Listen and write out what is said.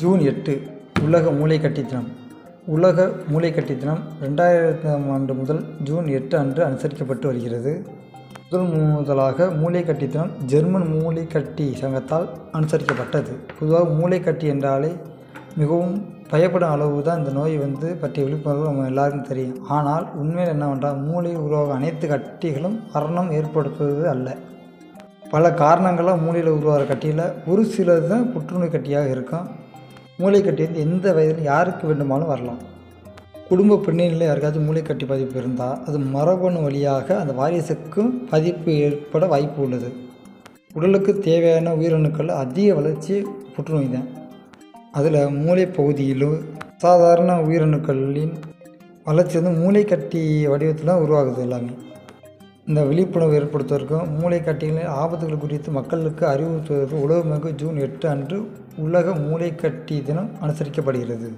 June எட்டு உலக மூளைக்கட்டி தினம். உலக மூளைக்கட்டி தினம் ரெண்டாயிரத்தாம் ஆண்டு முதல் ஜூன் எட்டு அன்று அனுசரிக்கப்பட்டு வருகிறது. முதல் முதலாக மூளைக்கட்டி தினம் ஜெர்மன் மூளைக்கட்டி சங்கத்தால் அனுசரிக்கப்பட்டது. பொதுவாக மூளைக்கட்டி என்றாலே மிகவும் பயப்படும் அளவு தான் இந்த நோய் வந்து பற்றிய விழிப்புணர்வு நம்ம எல்லாருக்கும் தெரியும். ஆனால் உண்மையில் என்னவென்றால் மூளை உருவாகும் அனைத்து கட்டிகளும் மரணம் ஏற்படுத்துவது அல்ல. பல காரணங்களால் மூளையில் உருவாகிற கட்டியில் ஒரு சிலது தான் புற்றுநோய் கட்டியாக இருக்கும். மூளைக்கட்டி வந்து எந்த வயதிலும் யாருக்கு வேண்டுமானாலும் வரலாம். குடும்ப பின்னணியில் யாருக்காச்சும் மூளைக்கட்டி பாதிப்பு இருந்தால் அது மரபணு வழியாக அந்த வாரிசுக்கும் பாதிப்பு ஏற்பட வாய்ப்பு உள்ளது. உடலுக்கு தேவையான உயிரணுக்கள் அதிக வளர்ச்சி புற்றுநோய் தான் அதில் மூளை பகுதியிலும் சாதாரண உயிரணுக்களின் வளர்ச்சி வந்து மூளைக்கட்டி வடிவத்தில் தான் உருவாகுது எல்லாமே. இந்த விழிப்புணர்வு ஏற்படுத்துவதற்கும் மூளைக்கட்டிகளின் ஆபத்துகள் குறித்து மக்களுக்கு அறிவுறுத்துவதற்கு உலகமெங்கும் ஜூன் எட்டு அன்று உலக மூளைக்கட்டி தினம் அனுசரிக்கப்படுகிறது.